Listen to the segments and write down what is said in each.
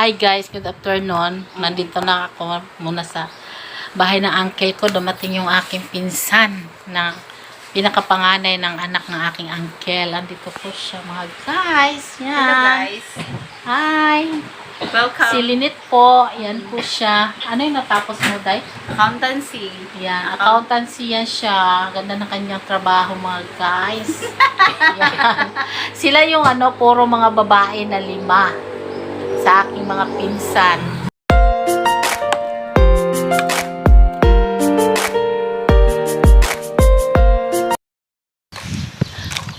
Hi guys, good afternoon. Nandito na ako muna sa bahay ng uncle ko. Dumating yung aking pinsan na pinakapanganay ng anak ng aking uncle. Andito po siya mga guys. Yan. Hello guys. Hi. Welcome. Si Linit po. Yan po siya. Ano yung natapos mo, Day? Accountancy. Yan. Accountancy yan siya. Ganda ng kanyang trabaho mga guys. yan. Sila yung ano, puro mga babae na lima sa aking mga pinsan.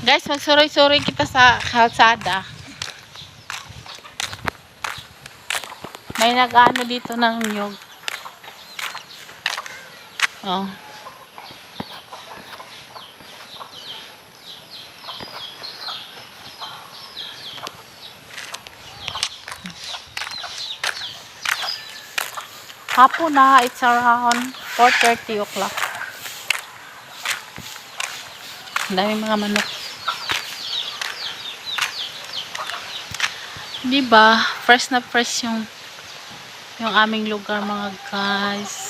Guys, magsuroy-suroy kita sa kalsada. May nag-ano dito ng nyug. Oh. Hapon na, it's around 4.30 o'clock. Ang daming mga manok. Di ba? Fresh na fresh yung yung aming lugar mga guys.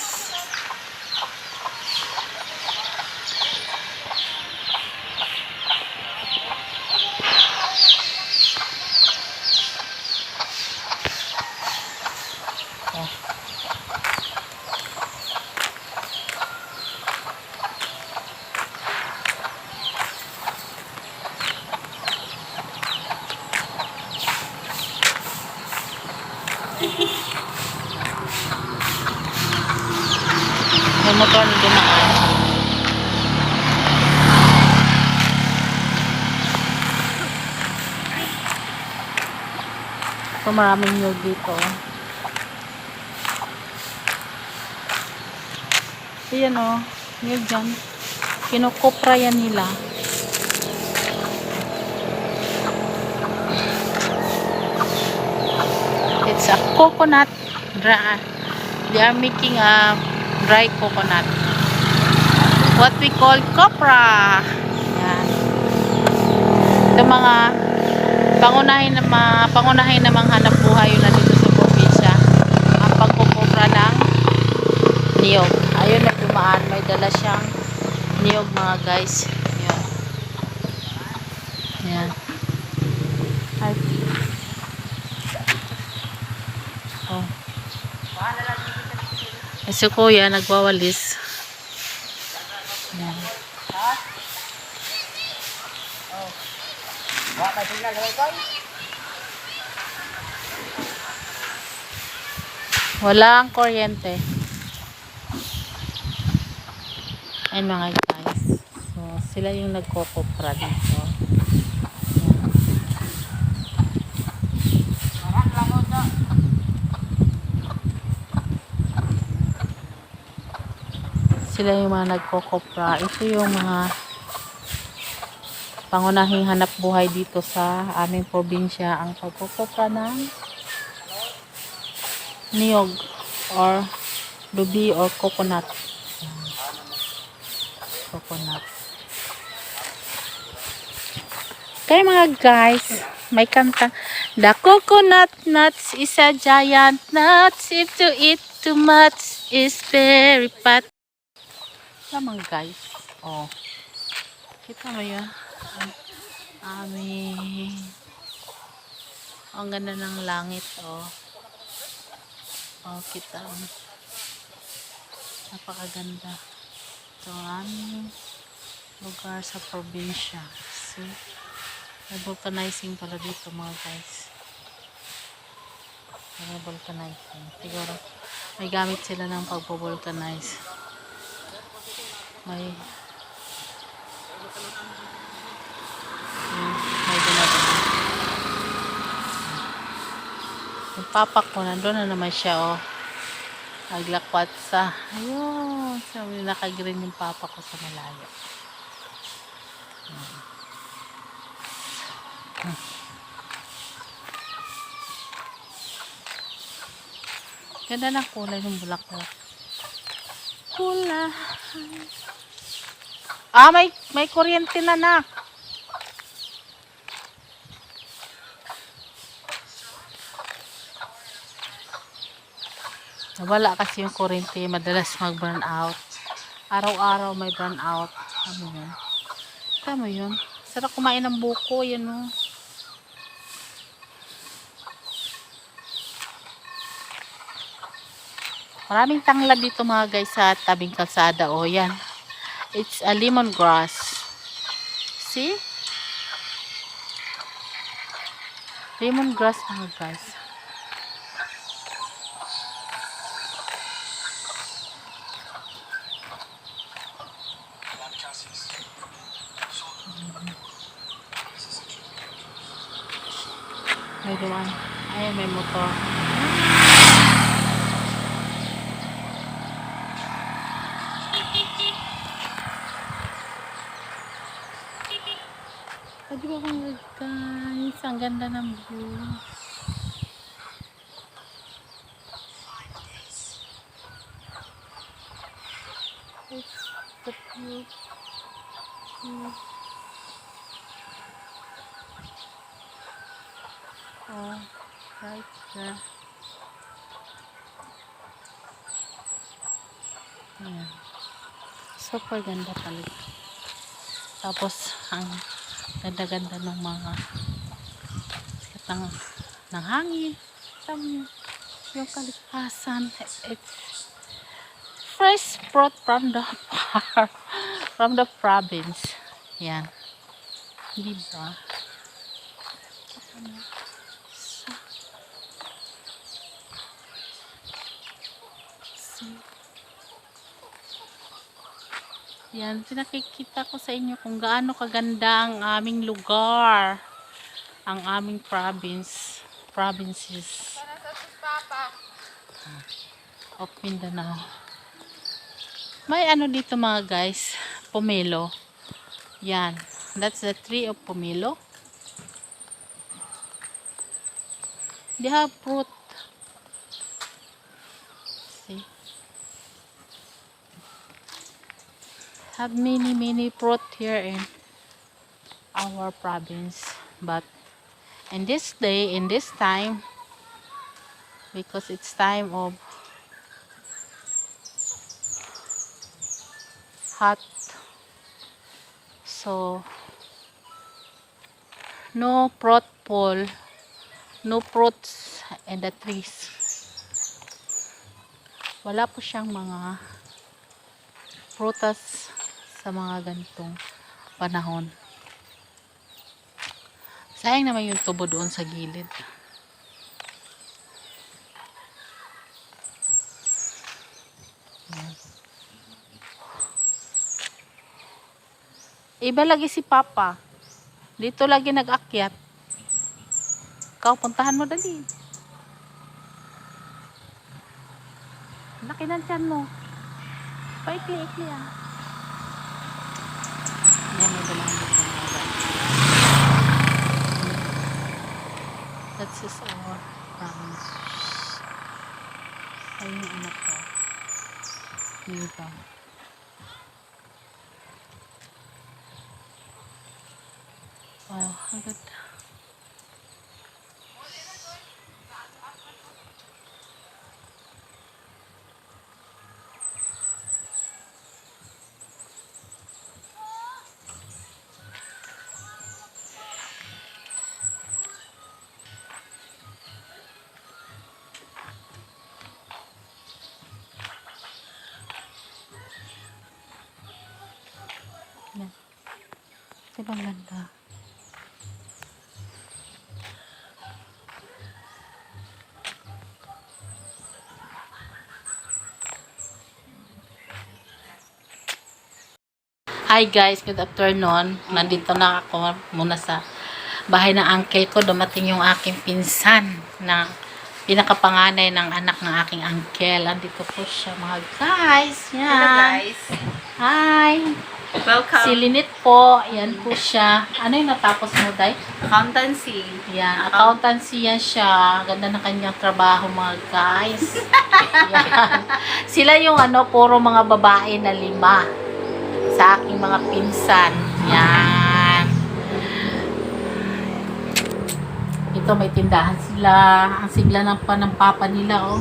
Motor na dumaan. So, maraming nyug dito. Ayan o. Oh, nyug dyan. Kinukupra yan nila. It's a coconut. Dra they are making a dry coconut. What we call copra. Yan. Ito mga pangunahin na mga pangunahin namang hanap buhay yun na dito sa probinsya. Ang pagkukopra ng niyog. Ayun na dumaan. May dala siyang niyog mga guys. Yan. Yan. Ay. Oh. Ay, si kuya, nagwawalis. Yan. Walang kuryente. Ayun mga guys. So, sila yung nagkokopra dito. Sila yung mga nagkokopra. Ito yung mga pangunahing hanap buhay dito sa aming probinsya. Ang pagkokopra ng niyog or lubi or coconut. Coconut. Kaya mga guys, may kanta. The coconut nuts is a giant nut. If to eat too much is very fat. Lamang guys. Oh. Kita mo yun? Ang aming ang ganda ng langit oh. Oh, kita. Napakaganda. Ito ang lugar sa probinsya. See? May vulcanizing pala dito mga guys. May vulcanizing. Siguro may gamit sila ng pagpo-vulcanize may may ginagawa yung papak ko nandun na naman siya oh naglakwat sa ayun sabi nakagreen yung papak ko sa malayo Hmm. Hmm. ganda ng kulay ng bulaklak kulay Ah, may may kuryente na nak. Wala kasi yung kurente, madalas mag-burn out. Araw-araw may burn out. Ano yun? Tama yun. Sarap kumain ng buko, yan o. Maraming tanglad dito mga guys sa tabing kalsada. O, yan. It's a lemongrass. See? Lemongrass mga guys. May dumaan. Ayan, may motor. Ba akong guys? Ang ganda ng view. Oh, right there. Super ganda talaga. Tapos, ang ganda-ganda ng mga sikat ng, ng hangin. Niyo, yung kalikasan. It's fresh fruit from the from the province. Yan. Di ba? Yan, pinakikita ko sa inyo kung gaano kaganda ang aming lugar. Ang aming province. Provinces of Mindanao. May ano dito mga guys, pomelo. Yan. That's the tree of pomelo. They have fruit. Have many many fruit here in our province but in this day in this time because it's time of hot so no fruit fall no fruits in the trees. Wala po siyang mga prutas sa mga ganitong panahon. Sayang naman yung tubo doon sa gilid. Iba lagi si Papa. Dito lagi nag-akyat. Ikaw, puntahan mo dali. Laki ng tiyan mo. Paikli-ikli ah. Yan, may dito mga guys. That's just our province. Ayun yung anak ko. Dito. Wow, ang Diba ang ganda? Hi guys, good afternoon. Nandito na ako muna sa bahay ng uncle ko. Dumating yung aking pinsan na pinakapanganay ng anak ng aking uncle. Andito po siya mga guys. Yan. Hello guys. Hi. Welcome. Si Linit po, yan po siya. Ano yung natapos mo, Day? Accountancy. Yan, accountancy yan siya. Ganda na kanyang trabaho, mga guys. yan. Sila yung ano, puro mga babae na lima sa aking mga pinsan. Yan. Ito may tindahan sila. Ang sigla ng pa ng papa nila, oh.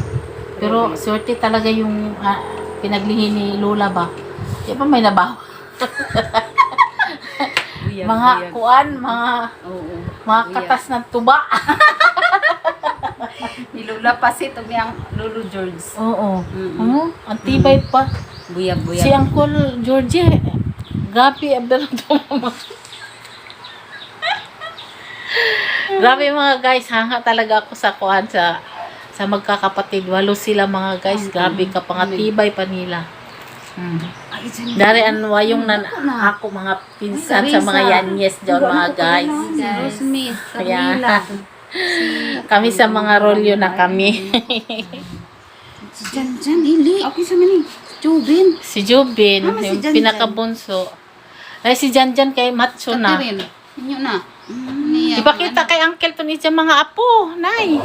Pero swerte talaga yung ah, pinaglihi ni Lola ba. Di ba may nabaw? Buyag, mga buyag. kuan, mga Oo. mga Buyag. katas ng tuba. Nilula pa si ito niyang Lulu George. Oo. Mm-mm. Oo, ang tibay pa. Buyag, buyag. Si Uncle Georgie, grabe, abel mo. grabe mga guys, hanga talaga ako sa kuan sa sa magkakapatid. Walo sila mga guys, grabe ka pangatibay pa nila. Hmm. Dari an wayong nan ako mga pinsan sa mga yanyes diyon mga guys. Kaya Camila. kami sa mga rolyo na kami. Si Jan Jan, hili. Okay sa mani. Jubin. si Jubin, Mama, si yung Jan Jan. pinakabunso. Ay si Janjan kay Macho na. Inyo na. Mm. Ipakita kay Uncle to ni mga apo, nay.